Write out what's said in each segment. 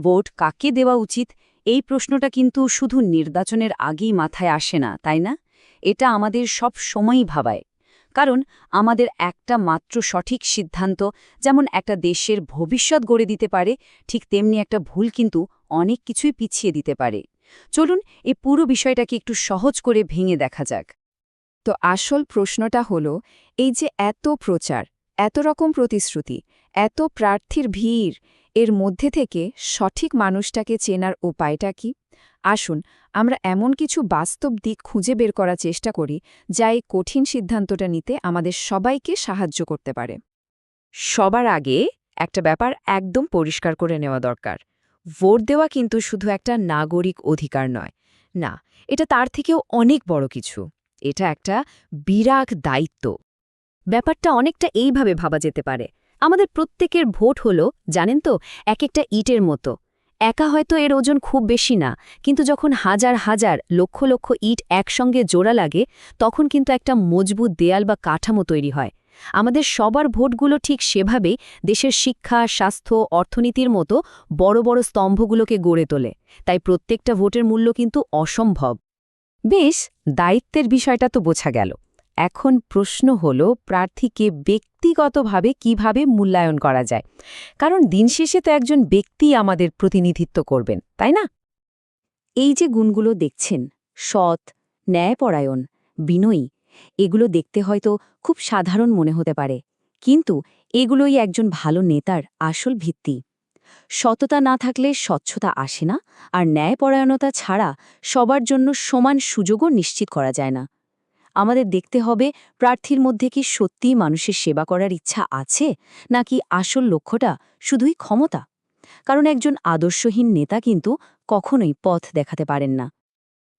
Vote কাকে দেওয়া উচিত? এই প্রশ্নটা কিন্তু শুধু নির্বাচনের আগেই মাথায় আসে না, তাই না? এটা আমাদের সব সময়ই ভাবায়। কারণ আমাদের একটা মাত্র সঠিক সিদ্ধান্ত যেমন একটা দেশের ভবিষ্যৎ গড়ে দিতে পারে, ঠিক তেমনি একটা ভুল কিন্তু অনেক কিছুই পিছিয়ে দিতে পারে। চলুন এই পুরো বিষয়টাকে একটু সহজ করে ভেঙে দেখা যাক। তো আসল প্রশ্নটা হলো, এই যে এত প্রচার, এত রকম প্রতিশ্রুতি, এত প্রার্থীর ভিড় এর মধ্যে থেকে সঠিক মানুষটাকে চেনার উপায়টা কি? আসুন, আমরা এমন কিছু বাস্তব দিক খুঁজে বের করার চেষ্টা করি, যা এই কঠিন সিদ্ধান্তটা নিতে আমাদের সবাইকে সাহায্য করতে পারে। সবার আগে একটা ব্যাপার একদম পরিষ্কার করে নেওয়া দরকার। ভোট দেওয়া কিন্তু শুধু একটা নাগরিক অধিকার নয়। না, এটা তার থেকেও অনেক বড় কিছু। এটা একটা বিরাট দায়িত্ব। ব্যাপারটা অনেকটা এইভাবে ভাবা যেতে পারে। আমাদের প্রত্যেকের ভোট হলো, জানেন তো এক একটা ইটের মতো। একা হয়তো এর ওজন খুব বেশি না, কিন্তু যখন হাজার হাজার, লক্ষ লক্ষ ইট একসঙ্গে জোড়া লাগে, তখন কিন্তু একটা মজবুত দেয়াল বা কাঠামো তৈরি হয়। আমাদের সবার ভোটগুলো ঠিক সেভাবেই দেশের শিক্ষা, স্বাস্থ্য, অর্থনীতির মতো বড় বড় স্তম্ভগুলোকে গড়ে তোলে। তাই প্রত্যেকটা ভোটের মূল্য কিন্তু অসম্ভব। বেশ, দায়িত্বের বিষয়টা তো বোঝা গেল। এখন প্রশ্ন হল, প্রার্থীকে ব্যক্তিগতভাবে কীভাবে মূল্যায়ন করা যায়? কারণ দিন শেষে তো একজন ব্যক্তি আমাদের প্রতিনিধিত্ব করবেন, তাই না? এই যে গুণগুলো দেখছেন, সৎ, ন্যায়পরায়ণ, বিনয়ী, এগুলো দেখতে হয়তো খুব সাধারণ মনে হতে পারে, কিন্তু এগুলোই একজন ভালো নেতার আসল ভিত্তি। সততা না থাকলে স্বচ্ছতা আসে না, আর ন্যায়পরায়ণতা ছাড়া সবার জন্য সমান সুযোগও নিশ্চিত করা যায় না। আমাদের দেখতে হবে প্রার্থীর মধ্যে কি সত্যিই মানুষের সেবা করার ইচ্ছা আছে, নাকি আসল লক্ষ্যটা শুধুই ক্ষমতা? কারণ একজন আদর্শহীন নেতা কিন্তু কখনোই পথ দেখাতে পারেন না।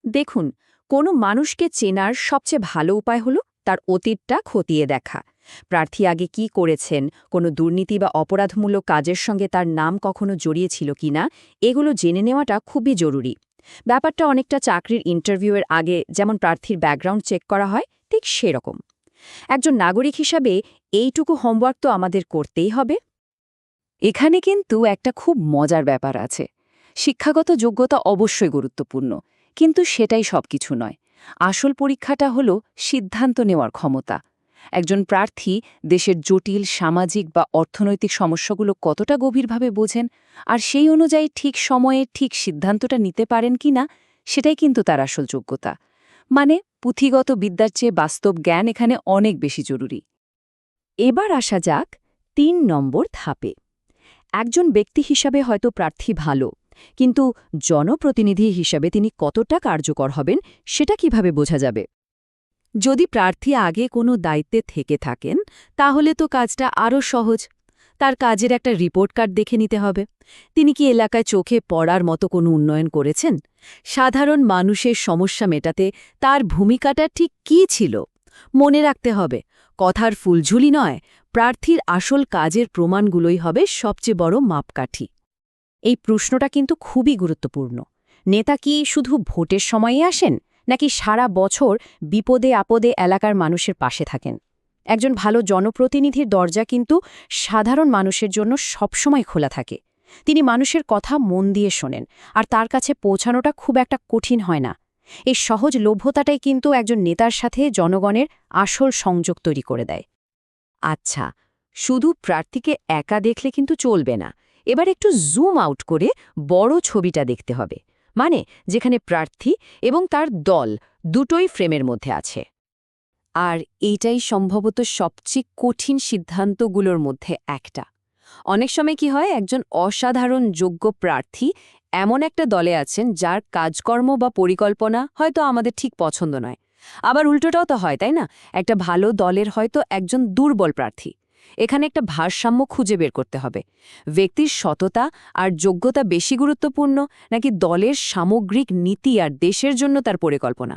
দেখুন, কোনো মানুষকে চেনার সবচেয়ে ভালো উপায় হল তার অতীতটা খতিয়ে দেখা। প্রার্থী আগে কি করেছেন, কোনো দুর্নীতি বা অপরাধমূলক কাজের সঙ্গে তার নাম কখনো জড়িয়েছিল কিনা, এগুলো জেনে নেওয়াটা খুবই জরুরি। ব্যাপারটা অনেকটা চাকরির ইন্টারভিউয়ের আগে যেমন প্রার্থীর ব্যাকগ্রাউন্ড চেক করা হয়, ঠিক সেরকম। একজন নাগরিক হিসাবে এইটুকু হোমওয়ার্ক তো আমাদের করতেই হবে। এখানে কিন্তু একটা খুব মজার ব্যাপার আছে। শিক্ষাগত যোগ্যতা অবশ্যই গুরুত্বপূর্ণ, কিন্তু সেটাই সবকিছু নয়। আসল পরীক্ষাটা হল সিদ্ধান্ত নেওয়ার ক্ষমতা। একজন প্রার্থী দেশের জটিল সামাজিক বা অর্থনৈতিক সমস্যাগুলো কতটা গভীরভাবে বোঝেন আর সেই অনুযায়ী ঠিক সময়ে ঠিক সিদ্ধান্তটা নিতে পারেন কি না, সেটাই কিন্তু তার আসল যোগ্যতা। মানে পুঁথিগত বিদ্যার চেয়ে বাস্তব জ্ঞান এখানে অনেক বেশি জরুরি। এবার আসা যাক তিন নম্বর ধাপে। একজন ব্যক্তি হিসাবে হয়তো প্রার্থী ভালো, কিন্তু জনপ্রতিনিধি হিসাবে তিনি কতটা কার্যকর হবেন, সেটা কীভাবে বোঝা যাবে? যদি প্রার্থী আগে কোনো দায়িত্বে থেকে থাকেন, তাহলে তো কাজটা আরও সহজ। তার কাজের একটা রিপোর্ট কার্ড দেখে নিতে হবে। তিনি কি এলাকায় চোখে পড়ার মতো কোনো উন্নয়ন করেছেন? সাধারণ মানুষের সমস্যা মেটাতে তার ভূমিকাটা ঠিক কী ছিল? মনে রাখতে হবে, কথার ফুলঝুলি নয়, প্রার্থীর আসল কাজের প্রমাণগুলোই হবে সবচেয়ে বড় মাপকাঠি। এই প্রশ্নটা কিন্তু খুবই গুরুত্বপূর্ণ। নেতা কি শুধু ভোটের সময়ে আসেন? নাকি সারা বছর বিপদে আপদে এলাকার মানুষের পাশে থাকেন। একজন ভালো জনপ্রতিনিধির দরজা কিন্তু সাধারণ মানুষের জন্য সবসময় খোলা থাকে। তিনি মানুষের কথা মন দিয়ে শোনেন, আর তার কাছে পৌঁছানোটা খুব একটা কঠিন হয় না। এই সহজ লভ্যতাটাই কিন্তু একজন নেতার সাথে জনগণের আসল সংযোগ তৈরি করে দেয়। আচ্ছা শুধু প্রার্থীকে একা দেখলে কিন্তু চলবে না। এবার একটু জুম আউট করে বড় ছবিটা দেখতে হবে। মানে যেখানে প্রার্থী এবং তার দল দুটোই ফ্রেমের মধ্যে আছে। আর এইটাই সম্ভবত সবচেয়ে কঠিন সিদ্ধান্তগুলোর মধ্যে একটা। অনেক সময় কি হয়, একজন অসাধারণ যোগ্য প্রার্থী এমন একটা দলে আছেন যার কাজকর্ম বা পরিকল্পনা হয়তো আমাদের ঠিক পছন্দ নয়। আবার উল্টোটাও তো হয়, তাই না? একটা ভালো দলের হয়তো একজন দুর্বল প্রার্থী। এখানে একটা ভারসাম্য খুঁজে বের করতে হবে। ব্যক্তির সততা আর যোগ্যতা বেশি গুরুত্বপূর্ণ নাকি দলের সামগ্রিক নীতি আর দেশের জন্য তার পরিকল্পনা?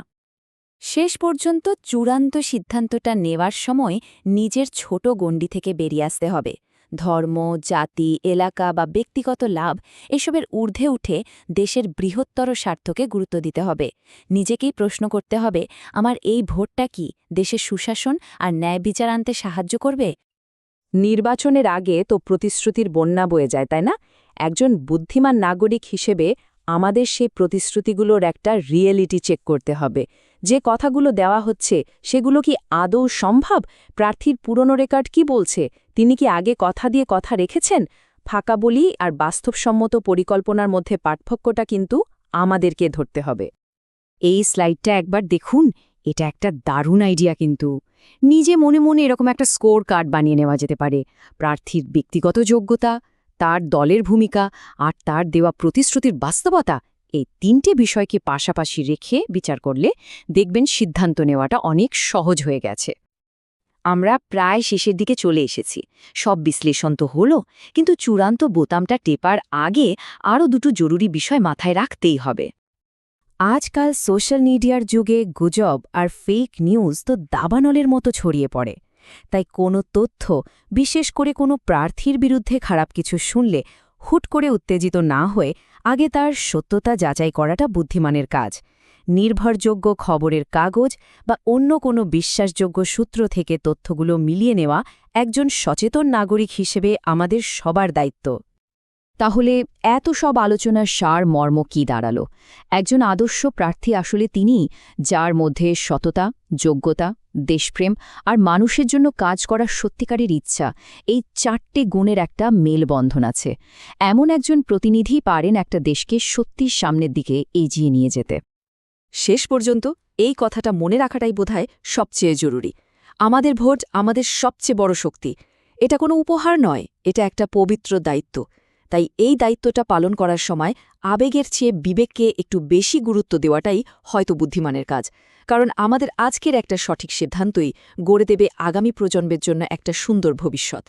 শেষ পর্যন্ত চূড়ান্ত সিদ্ধান্তটা নেওয়ার সময় নিজের ছোট গণ্ডি থেকে বেরিয়ে আসতে হবে। ধর্ম, জাতি, এলাকা বা ব্যক্তিগত লাভ এসবের ঊর্ধ্বে উঠে দেশের বৃহত্তর স্বার্থকে গুরুত্ব দিতে হবে। নিজেকেই প্রশ্ন করতে হবে, আমার এই ভোটটা কি দেশের সুশাসন আর ন্যায় বিচার আনতে সাহায্য করবে? নির্বাচনের আগে তো প্রতিশ্রুতির বন্যা বয়ে যায়, তাই না? একজন বুদ্ধিমান নাগরিক হিসেবে আমাদের সেই প্রতিশ্রুতিগুলোর একটা রিয়েলিটি চেক করতে হবে। যে কথাগুলো দেওয়া হচ্ছে, সেগুলো কি আদৌ সম্ভব? প্রার্থীর পুরনো রেকর্ড কি বলছে? তিনি কি আগে কথা দিয়ে কথা রেখেছেন? ফাঁকা বলি আর বাস্তবসম্মত পরিকল্পনার মধ্যে পার্থক্যটা কিন্তু আমাদেরকে ধরতে হবে। এই স্লাইডটা একবার দেখুন, এটা একটা দারুণ আইডিয়া কিন্তু। নিজে মনে মনে এরকম একটা স্কোর কার্ড বানিয়ে নেওয়া যেতে পারে। প্রার্থীর ব্যক্তিগত যোগ্যতা, তার দলের ভূমিকা আর তার দেওয়া প্রতিশ্রুতির বাস্তবতা এই তিনটে বিষয়কে পাশাপাশি রেখে বিচার করলে দেখবেন সিদ্ধান্ত নেওয়াটা অনেক সহজ হয়ে গেছে। আমরা প্রায় শেষের দিকে চলে এসেছি। সব বিশ্লেষণ তো হলো, কিন্তু চূড়ান্ত বোতামটা টেপার আগে আরও দুটো জরুরি বিষয় মাথায় রাখতেই হবে। আজকাল সোশ্যাল মিডিয়ার যুগে গুজব আর ফেক নিউজ তো দাবানলের মতো ছড়িয়ে পড়ে। তাই কোনো তথ্য, বিশেষ করে কোনো প্রার্থীর বিরুদ্ধে খারাপ কিছু শুনলে হুট করে উত্তেজিত না হয়ে আগে তার সত্যতা যাচাই করাটা বুদ্ধিমানের কাজ। নির্ভরযোগ্য খবরের কাগজ বা অন্য কোনো বিশ্বাসযোগ্য সূত্র থেকে তথ্যগুলো মিলিয়ে নেওয়া একজন সচেতন নাগরিক হিসেবে আমাদের সবার দায়িত্ব। তাহলে এত সব আলোচনার সার মর্ম কি দাঁড়াল? একজন আদর্শ প্রার্থী আসলে তিনি যার মধ্যে সততা, যোগ্যতা, দেশপ্রেম আর মানুষের জন্য কাজ করার সত্যিকারের ইচ্ছা, এই চারটে গুণের একটা মেলবন্ধন আছে। এমন একজন প্রতিনিধি পারেন একটা দেশকে সত্যির সামনের দিকে এগিয়ে নিয়ে যেতে। শেষ পর্যন্ত এই কথাটা মনে রাখাটাই বোধহয় সবচেয়ে জরুরি। আমাদের ভোট আমাদের সবচেয়ে বড় শক্তি। এটা কোনো উপহার নয়, এটা একটা পবিত্র দায়িত্ব। তাই এই দায়িত্বটা পালন করার সময় আবেগের চেয়ে বিবেককে একটু বেশি গুরুত্ব দেওয়াটাই হয়তো বুদ্ধিমানের কাজ। কারণ আমাদের আজকের একটা সঠিক সিদ্ধান্তই গড়ে দেবে আগামী প্রজন্মের জন্য একটা সুন্দর ভবিষ্যৎ।